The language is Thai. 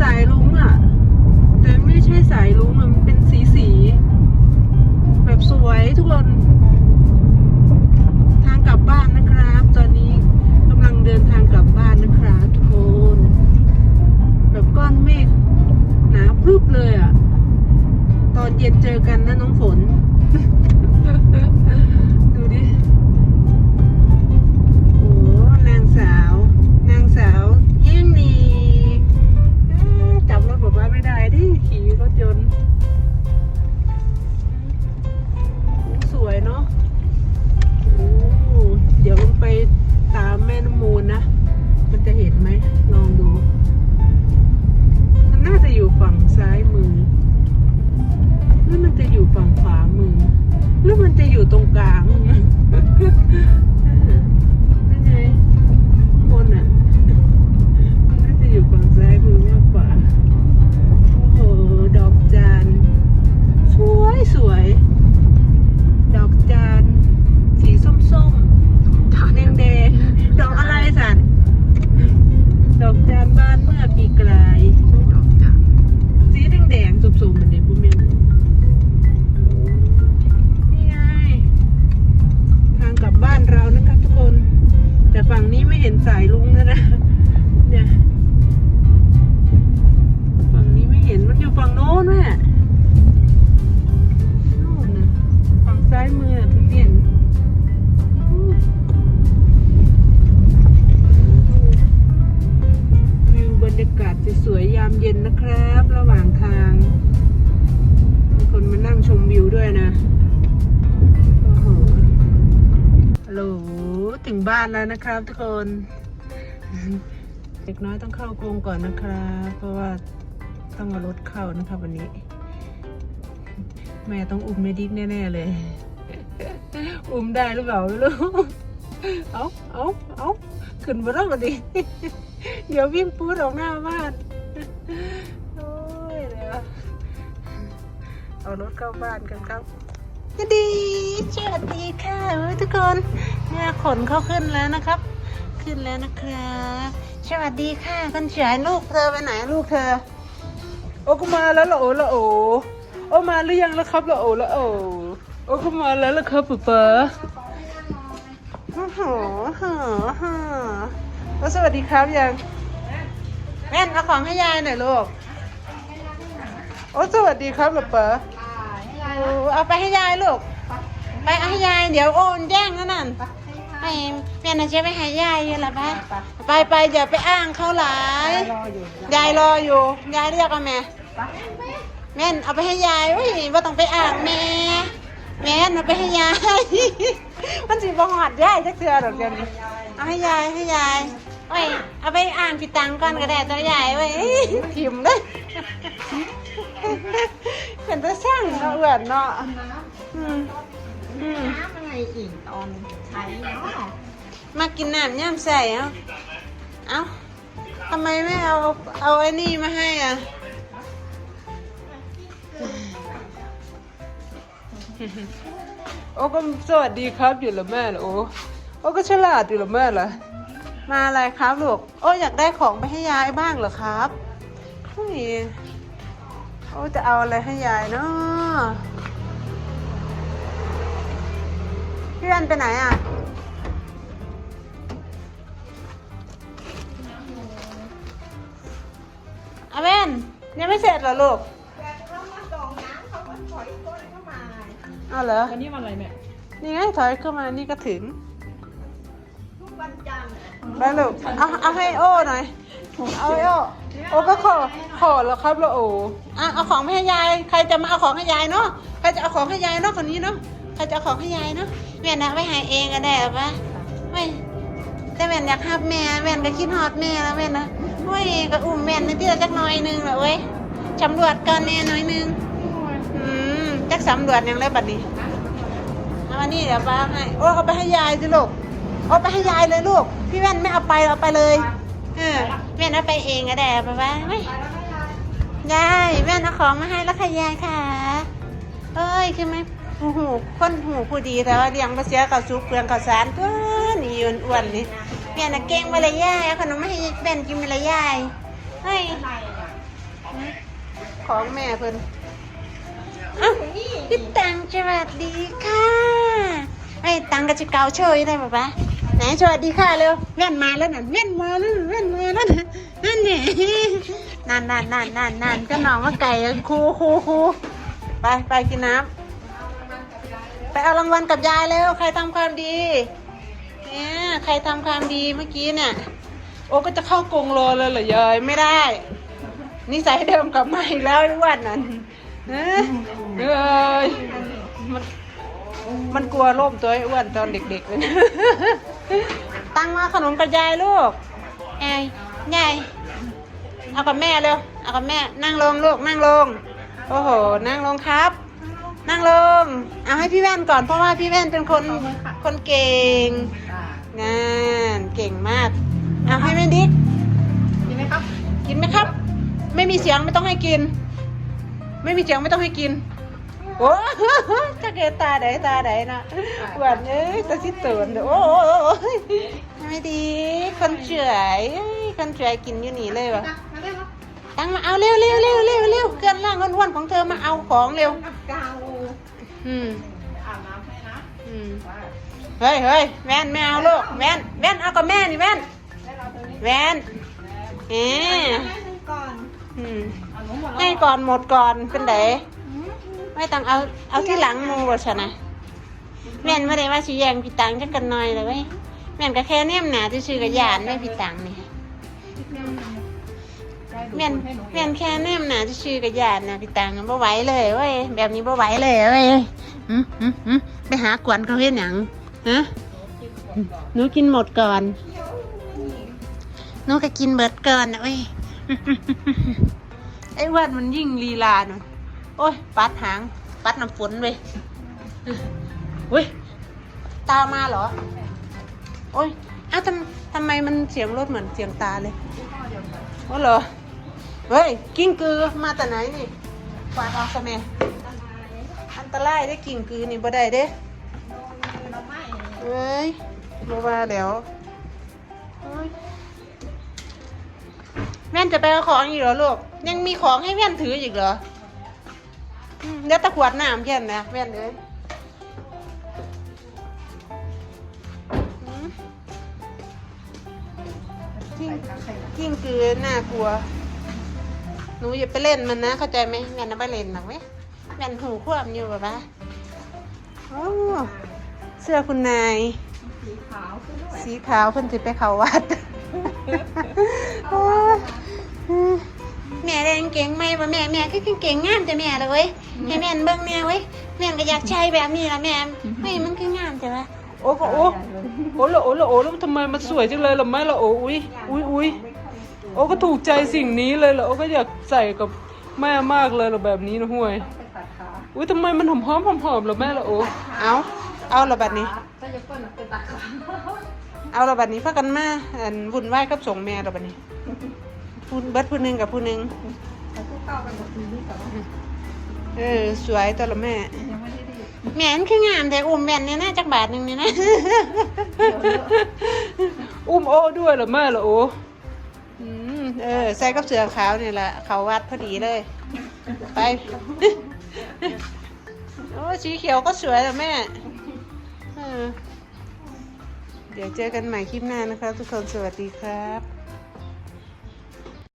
สายลุงอะแต่ไม่ใช่สายลุงอะมันเป็นสีสี นนะ มันจะเห็นไหม ลองดู มันน่าจะอยู่ฝั่งซ้ายมือหรือมันจะอยู่ฝั่งขวามือหรือมันจะอยู่ตรงกลางานบ้านเมื่อปีกลายดอกจันสีแดงแดงๆสุมๆเหมือนเด็กผู้เมียนนี่ไง ทางกลับบ้านเรานะครับทุกคน แต่ฝั่งนี้ไม่เห็นสายลุงแล้วนะเนี่ย วิวด้วยนะโอ้โหฮัลโหลถึงบ้านแล้วนะครับทุกคน เด็กน้อยต้องเข้ากรงก่อนนะครับ เพราะว่าต้องมารถเข้านะครับวันนี้ แม่ต้องอุ้มเมดิกแน่ๆเลย อุ้มได้หรือเปล่าไม่รู้เอาเอาเอาขึ้นมาแล้วกันดิเดี๋ยววิ่งปูดออกหน้าบ้าน เอารถเข้าบ้านกันครับสวัสดีสวัสดีค่ะเฮ้ยทุกคนเนี่ยขนเขาขึ้นแล้วนะครับ ขึ้นแล้วนะครับสวัสดีค่ะคนสวยลูกเธอไปไหนลูกเธอ โอ้ก็มาแล้วละโอละโอโอ้มาหรือยังแล้วครับละโอละโอโอ้ก็มาแล้วละครับป๊าป๊าโอ้โหฮ่าฮ่าแล้วสวัสดีครับยังแม่นเอาของให้ยายหน่อยลูก โอ้สวัสดีครับป๊าป๊าโอ้เอาไปให้ยายลูก ไปเอาให้ยาย เดี๋ยวโอนแจ้งนั่นน่ะให้แม่น่ะจะไปให้ยายอยู่ละไปไปไปอย่าไปอ้างเขาหลายยายรออยู่ ยายเรียกเอาแม่แม่นเอาไปให้ยายอุ้ยว่าต้องไปอ้างแม่ แม่นเอาไปให้ยาย มันสิบ่หอดยายจักเทื่อดอกเดี๋ยวนี้เอาให้ยายให้ยายโอ้ยเอาไปอ่านพี่ตังก่อนก็ได้ตัวยายไว้ยทิมเลย เป็นตัวช่างเนาะเอือนเนาะอืมอืมน้ำอะไรอีกตอนใช้เนาะมากินน้ำย่ำใส่เอ้าเอ้าทำไมไม่เอาเอาไอ้นี่มาให้อะโอ้ก็สวัสดีครับอยู่ละแม่ละโอ้โอ้ก็ฉลาดอยู่ละแม่ละมาอะไรครับลูกโอ้อยากได้ของไปให้ยายบ้างเหรอครับเฮ้ยโอ้จะเอาอะไรให้ยายเนาะพี่วันไปไหนอะอาเวนยังไม่เสร็จเหรอลูกแต่เขามาส่งน้ำเขาก็ถอยก้นเข้ามาอ้าวเหรอ วันนี้วันอะไรแม่ นี่ไงถอยขึ้นมา นี่ก็ถึงทุก วันจันทร์ไปลูกเอาเอาให้โอ้หน่อย เอาให้โอ้โอ้ก็ขอขอแล้วครับแล้วโอ้อะเอาของไปให้ยาย ใครจะมาเอาของให้ยายเนาะ ใครจะเอาของให้ยายเนาะคนนี้เนาะ ใครจะเอาของให้ยายเนาะแม่นะไปหาเองก็ได้หรอปะไม่แต่แม่นอยากหับแม่แม่นก็คิดฮอดแม่แล้วแม่นะเว้ยก็อุ้มแม่นในที่ละจักหน่อยนึงแหละเว้ยสำรวจก่อนแน่หน่อยนึงอืมจักสำรวจยังไรบัดนี้เอามานี่เดี๋ยวป้าให้ โอ้เอาไปให้ยายสิลูก เอาไปให้ยายเลยลูก พี่แว่นไม่เอาไปเอาไปเลยเออแม่นเอาไปเองก็ได้ไปไปไม่ยายแม่นเอาของมาให้แล้วค่ะยายค่ะ เอ้ยคือไหมหูหูคนหูผู้ดีแต่ว่าเลี้ยงมาเสียกับซุปเปลืองข้าวสารตัวนี่อ้วนๆนี่แม่น่ะเก่งมาเลยยายเอาขนมมาให้แม่นกินมาเลยยายเฮ้ยของแม่เพิ่นอะนี่พี่ตังสวัสดีค่ะไอ้ตังก็จะเกาเชยได้ป่ะปะ ไหนสวัสดีค่ะเร็วแว่นมาแล้วน่ะแว่นมาแล้วน่ะแว่นมาแล้วน่ะนั่นเนี่ยนั่นนั่นนั่นนั่นนั่นก็น้องว่าไก่ครูครูครูไปไปกินน้ำไปเอารางวัลกับยายเร็วใครทำความดีเนี่ยใครทำความดีเมื่อกี้เนี่ยโอ้ก็จะเข้ากรงรอเลยเหรอยายไม่ได้นิสัยเดิมกลับมาอีกแล้วไอ้วันนั้นเอ้อมันมันกลัวล่มตัวไอ้อ้วนตอนเด็กๆเลย ตั้งมาขนมกับยายลูกไอ้ยายเอากับแม่เร็ว เอากับแม่ นั่งลงลูก นั่งลง โอ้โห นั่งลงครับ นั่งลง เอาให้พี่แว่นก่อน เพราะว่าพี่แว่นเป็นคน คนเก่งงานเก่งมาก เอาให้แม่ดิ๊กกินไหมครับ กินไหมครับ ไม่มีเสียงไม่ต้องให้กิน ไม่มีเสียงไม่ต้องให้กิน โอ้จะเกตาไหนตาไหนนะหวานเอ้ยตาสิเตือนเด้อโอ้โอ้โอ้โอ้ยไม่ดี คนเฉยเอ้ยคนเฉยกินอยู่นี่เลยวะมาได้ครับตั้งมาเอาเร็วเร็วเร็วเร็วเร็วเกินล่างอ้วนๆของเธอมาเอาของเร็วกับกาวอืมอาบน้ำให้นะอืมเฮ้ยเฮ้ยแว่นไม่เอาลูกแว่นแว่นเอากับแม่นี่แว่นให้เราตัวนี้แว่นเอ๊ให้หนึ่งก่อนอืมเอาหนูหมดแล้วให้ก่อนหมดก่อน เป็นได ไม่ต้องเอาเอาที่หลังหมูบชนะแม่นไม่ได้ว่าสิแยงพี่ตังจักกันหน่อยเลยเว้ยแม่นก็แค่เนี่ยมหนาที่ซื้อกระยานไม่พี่ตังนี่แม่นแม่นแค่เนี่ยมหนาที่ซื้อกระยานนะพี่ตังบ่ไหวเลยเว้ยแบบนี้บ่ไหวเลยเว้ยหืมหืมหืมไปหากวนเขาเฮ็ดหยังฮะหนูกินหมดก่อนหนูก็กินเบิดก่อนนะเว้ยไอ้วันมันยิ่งลีลาหน่อย โอ้ย ปัดหาง ปัดน้ำฝนเว้ยเว้ย ตามาเหรอ โอ้ยอ้าวทำทำไมมันเสียงรถเหมือนเสียงตาเลยโอ้เหรอ เฮ้ย กิ้งกือ มาแต่ไหนนี่กวาดออกซะแม่อันตรายได้กิ้งกือนี่บ่ได้เด้เฮ้ยบ่ว่าแล้วแม่นจะไปเอาของอีกเหรอลูก ยังมีของให้แม่นถืออีกเหรอ เดี๋ยตะขวดน้ำแค่นนะแม่นเลยอืมกิ้งกิ้งคือน่ากลัว หนูอย่าไปเล่นมันนะ เข้าใจไหมแม่นะไปเล่นหนักไหมแม่นหูควบอยู่แบบว่าโอ้เสื้อคุณนาย สีขาวขึ้นด้วยสีขาวเพิ่นสิไปเขาวัด แม่ได้กางเก่งไหมบ่แม่แม่คือกางเก่งงามแต่แม่เลยเว้ยให้แม่นเบิ่งแม่เว้ยแม่นก็อยากใช้แบบนี้ละแม่ไม่มันคืองามแต่ว่าโอ้โหโอ้โอ้ละโอ้ละโอ้แล้วทำไมมันสวยจังเลยล่ะแม่ละโอ้อุ้ยอุ้ยอุ้ยโอ้ก็ถูกใจสิ่งนี้เลยล่ะโอ้ก็อยากใส่กับแม่มากเลยล่ะแบบนี้นะห่วยไปตัดขาอุ้ยทำไมมันหอมหอมหอมหอมล่ะแม่ละโอ้เอาเอาละบัดนี้ถ้าจะเปิ้ลไปตัดขาเอาเราบัดนี้พากันมาอันวุ่นวายกับส่งแม่เราบัดนี้ พูดเบิดผู้หนึ่งกับผู้หนึ่งแต่พวกเก้าไปหมดทีนี้แต่ว่าเออ สวยตัวละแม่ ยังไม่ได้ดีแม่นคืองามแต่อุ้มแม่นเนี่ยนะจักบาทหนึ่งเนี่ยนะ อุ้มโอ้ด้วยเหรอแม่เหรอโอ้อืมเออใส่กับเสือขาวนี่แหละเขาวัดพอดีเลย ไป โอ้สีเขียวก็สวยเหรอแม่เออเดี๋ยวเจอกันใหม่คลิปหน้านะคะ ทุกคนสวัสดีครับ